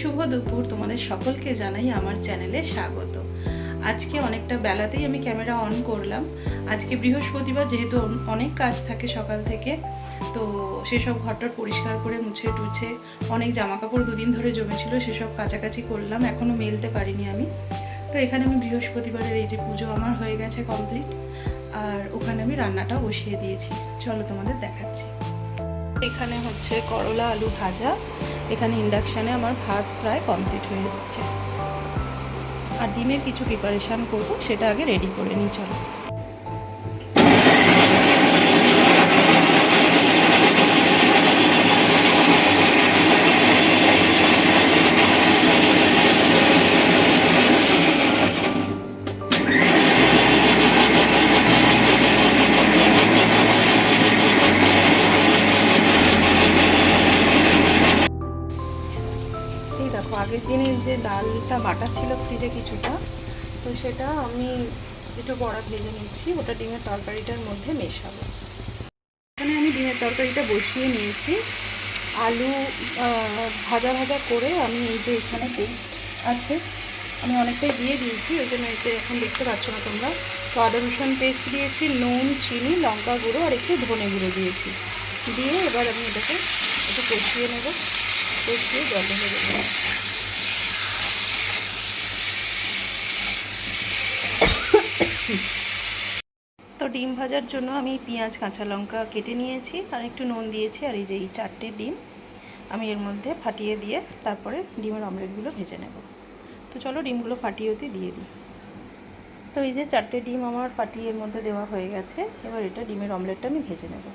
শুভ দুপুর। তোমাদের সকলকে জানাই আমার চ্যানেলে স্বাগত। আজকে অনেকটা বেলাতেই আমি ক্যামেরা অন করলাম। আজকে বৃহস্পতিবার যেহেতু অনেক কাজ থাকে সকাল থেকে, তো সেসব ঘরটা পরিষ্কার করে মুছে টুছে অনেক জামা কাপড় দুদিন ধরে জমেছিল, সেসব কাছাকাছি করলাম। এখনও মেলতে পারিনি আমি। তো এখানে আমি বৃহস্পতিবারের এই যে পুজো আমার হয়ে গেছে কমপ্লিট। আর ওখানে আমি রান্নাটা বসিয়ে দিয়েছি। চলো তোমাদের দেখাচ্ছি। এখানে হচ্ছে করলা আলু ভাজা। এখানে ইন্ডাকশানে আমার ভাত প্রায় কমপ্লিট হয়ে এসছে। আর ডিমের কিছু প্রিপারেশান করব, সেটা আগে রেডি করে নিই, চলো। যে ডালটা বাটা ছিল ফ্রিজে কিছুটা, তো সেটা আমি একটু বড়া ভেজে নিচ্ছি। ওটা ডিমের তরকারিটার মধ্যে মেশাবো। এখানে আমি ডিমের তরকারিটা বসিয়ে নিয়েছি। আলু ভাজা ভাজা করে আমি এই যে এখানে পেস্ট আছে, আমি অনেকটাই দিয়ে দিয়েছি। ওই জন্য এতে এখন দেখতে পাচ্ছ না তোমরা। তো রসুন পেস্ট দিয়েছি, নুন, চিনি, লঙ্কা গুঁড়ো আর একটু ধনে গুঁড়ো দিয়েছি। দিয়ে এবার আমি এটাকে একটু কষিয়ে নেব। কষিয়ে জল দেবো। তো ডিম ভাজার জন্য আমি পেঁয়াজ, কাঁচা লঙ্কা কেটে নিয়েছি আর একটু নুন দিয়েছি আর এই যে এই চারটে ডিম আমি এর মধ্যে ফাটিয়ে দিয়ে তারপরে ডিমের অমলেটগুলো ভেজে নেব। তো চলো ডিমগুলো ফাটিয়ে ওতে দিয়ে দিই। তো এই যে চারটে ডিম আমার ফাটিয়ে এর মধ্যে দেওয়া হয়ে গেছে, এবার এটা ডিমের অমলেটটা আমি ভেজে নেব।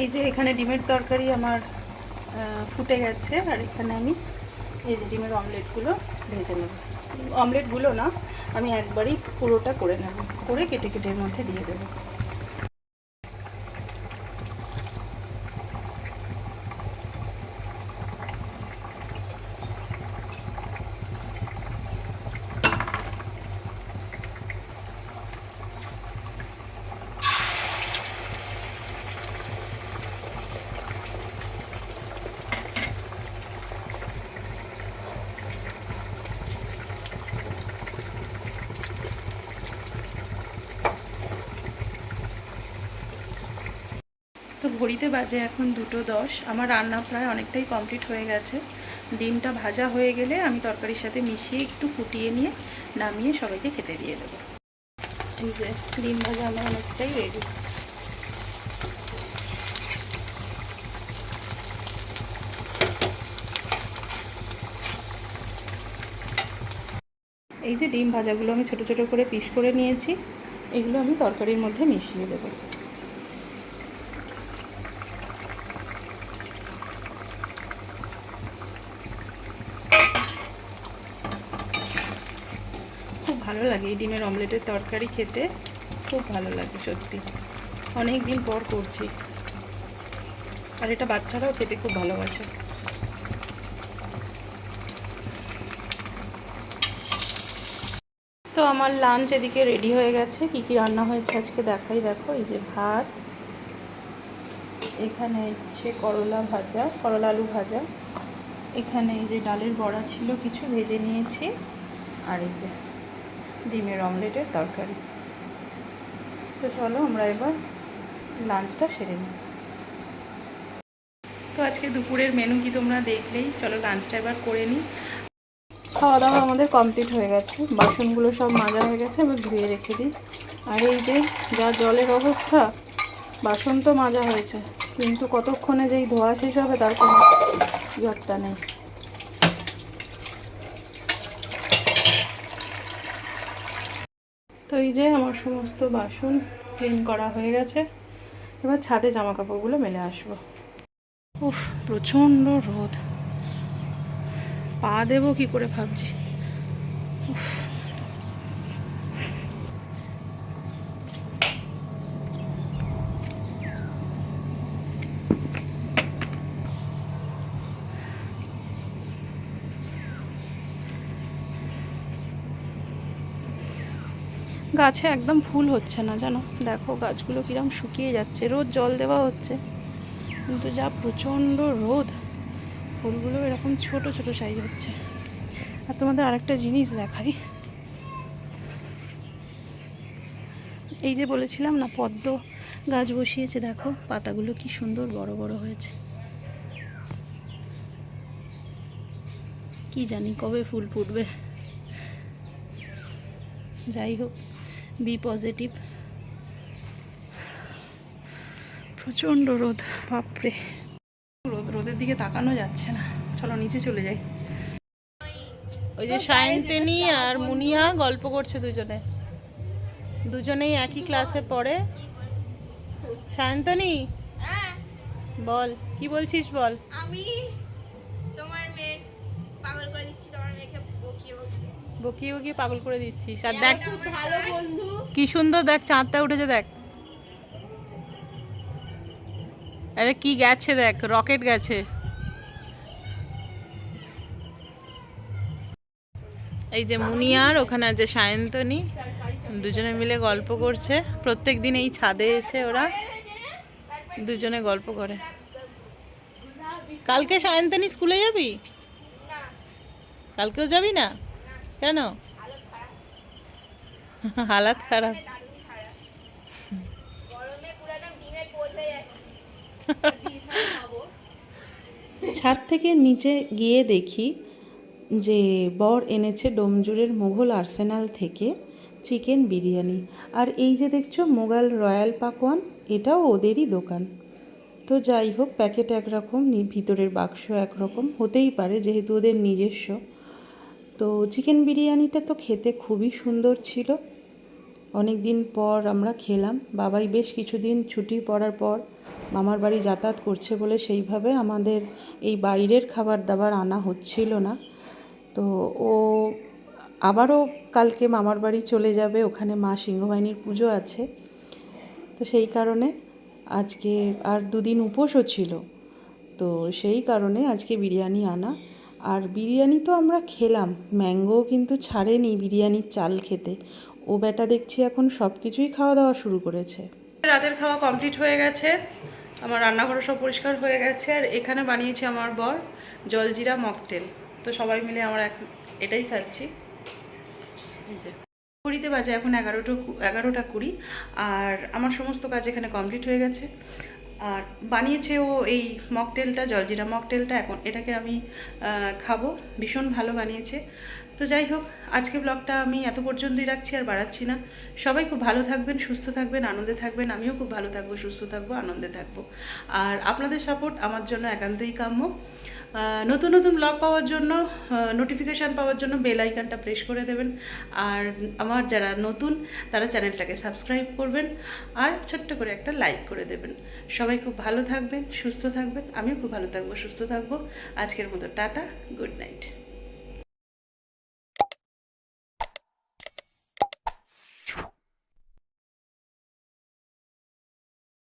এই যে এখানে ডিমের তরকারি আমার ফুটে গেছে আর এখানে আমি এই যে ডিমের অমলেটগুলো ভেজে নেব। অমলেটগুলো না আমি একবারই পুরোটা করে নেব। করে কেটে কেটে মধ্যে দিয়ে দেবো। ঘড়িতে বাজে এখন দুটো দশ। আমার রান্না প্রায় অনেকটাই কমপ্লিট হয়ে গেছে। ডিমটা ভাজা হয়ে গেলে আমি তরকারির সাথে মিশিয়ে একটু ফুটিয়ে নিয়ে নামিয়ে সবাইকে খেতে দিয়ে দেবো। ডিম ভাজা আমার অনেকটাই রেডি এই যে ডিম ভাজাগুলো আমি ছোট ছোট করে পিস করে নিয়েছি। এগুলো আমি তরকারির মধ্যে মিশিয়ে দেবো। খুব ভালো লাগে এই ডিমের অমলেটের তরকারি খেতে। খুব ভালো লাগে সত্যি। অনেক দিন পর করছি। আর এটা বাচ্চারাও খেতে খুব ভালোবাসে। তো আমার লাঞ্চ এদিকে রেডি হয়ে গেছে। কি কি রান্না হয়েছে আজকে দেখাই। দেখো, এই যে ভাত, এখানে হচ্ছে করলা ভাজা, করলা আলু ভাজা। এখানে এই যে ডালের বড়া ছিল, কিছু ভেজে নিয়েছি। আর এই যে ডিমের অমলেটের তরকারি। তো চলো আমরা এবার লাঞ্চটা সেরে নিই। তো আজকে দুপুরের মেনু কি তোমরা দেখলেই? চলো লাঞ্চটা এবার করে নিই। খাওয়া দাওয়া আমাদের কমপ্লিট হয়ে গেছে। বাসনগুলো সব মাজা হয়ে গেছে, এবার ধুয়ে রেখে দিই। আর এই যে যা জলের অবস্থা, বাসন তো মাজা হয়েছে। কিন্তু কতক্ষণে যেই ধোয়া শেষ হবে তার কোনো জটটা নেই। তো এই যে আমার সমস্ত বাসন ক্লিন করা হয়ে গেছে। এবার ছাদে জামা কাপড়গুলো মেলে আসব। উফ, প্রচণ্ড রোদ। পা দেবো কি করে ভাবছি? উফ। গাছে একদম ফুল হচ্ছে না, জানো? দেখো গাছগুলো কিরম শুকিয়ে যাচ্ছে রোজ জল দেওয়া হচ্ছে। কিন্তু যা প্রচণ্ড রোদ, ফুলগুলো এরকম ছোট ছোট সাইজ হচ্ছে। আর তোমাদের আরেকটা জিনিস দেখাই। এই যে বলেছিলাম না, পদ্ম গাছ বসিয়েছে, দেখো পাতাগুলো কি সুন্দর বড় বড় হয়েছে। কি জানি কবে ফুল ফুটবে। যাই হোক। পজিটিভ প্রচণ্ড রোদ বাপরে। রোদ রোদের দিকে তাকানো যাচ্ছে না। চলো নিচে চলে যাই। ওই যে সায়ন্তিনী আর মুনিয়া গল্প করছে দুজনে। দুজনেই একই ক্লাসে পড়ে। সায়ন্তনী হ্যাঁ, বল কি বলছিস বল? আমি তোমার মেয়ে পাগল করে দিচ্ছি তোমার মেয়েকে বকিয়ে বকিয়ে বকিয়ে পাগল করে দিচ্ছিস। আর দেখ কি সুন্দর দেখ চাঁদটা উঠেছে দেখ। আরে কি গেছে দেখ রকেট গেছে। এই যে মুনিয়ার ওখানে আছে সায়ন্তনী। দুজনে মিলে গল্প করছে। প্রত্যেক দিন এই ছাদে এসে ওরা দুজনে গল্প করে। কালকে সায়ন্তনী স্কুলে যাবি? কালকেও যাবি না? কেন? হালাত খারাপ। ছাদ থেকে নিচে গিয়ে দেখি যে বর এনেছে ডোমজুরের মোঘল আর্সেনাল থেকে চিকেন বিরিয়ানি। আর এই যে দেখছ মোগাল রয়্যাল পাকোয়ান, এটাও ওদেরই দোকান। তো যাই হোক, প্যাকেট একরকম, ভিতরের বাক্স একরকম, হতেই পারে যেহেতু ওদের নিজস্ব। তো চিকেন বিরিয়ানিটা তো খেতে খুবই সুন্দর ছিল। অনেক দিন পর আমরা খেলাম। বাবাই বেশ কিছুদিন ছুটি পড়ার পর মামার বাড়ি যাতায়াত করছে বলে সেইভাবে আমাদের এই বাইরের খাবার দাবার আনা হচ্ছিল না। তো ও আবারও কালকে মামার বাড়ি চলে যাবে। ওখানে মা সিংহবাহিনীর পুজো আছে। তো সেই কারণে আজকে আর দুদিন উপোসও ছিল। তো সেই কারণে আজকে বিরিয়ানি আনা আর বিরিয়ানি তো আমরা খেলাম। ম্যাঙ্গো কিন্তু ছাড়েনি বিরিয়ানির চাল খেতে। ও বেটা দেখছি এখন সব কিছুই খাওয়া দাওয়া শুরু করেছে। রাতের খাওয়া কমপ্লিট হয়ে গেছে। আমার রান্নাঘর সব পরিষ্কার হয়ে গেছে। আর এখানে বানিয়েছে আমার বর জলজিরা মকটেল। তো সবাই মিলে আমরা এটাই খাচ্ছি। কুড়িতে বাজে, এখন এগারোটা এগারোটা কুড়ি। আর আমার সমস্ত কাজ এখানে কমপ্লিট হয়ে গেছে। আর বানিয়েছে ও এই মকটেলটা, জলজিরা মকটেলটা। এখন এটাকে আমি খাব। ভীষণ ভালো বানিয়েছে। তো যাই হোক, আজকে ব্লগটা আমি এত পর্যন্তই রাখছি আর বাড়াচ্ছি না। সবাই খুব ভালো থাকবেন, সুস্থ থাকবেন, আনন্দে থাকবেন। আমিও খুব ভালো থাকব, সুস্থ থাকব, আনন্দে থাকব। আর আপনাদের সাপোর্ট আমার জন্য একান্তই কাম্য। নতুন নতুন ব্লগ পাওয়ার জন্য নোটিফিকেশান পাওয়ার জন্য বেল আইকনটা প্রেস করে দেবেন। আর আমার যারা নতুন, তারা চ্যানেলটাকে সাবস্ক্রাইব করবেন আর ছোট্ট করে একটা লাইক করে দেবেন। সবাই খুব ভালো থাকবেন, সুস্থ থাকবেন। আমিও খুব ভালো থাকব, সুস্থ থাকব। আজকের মতো টাটা গুড নাইট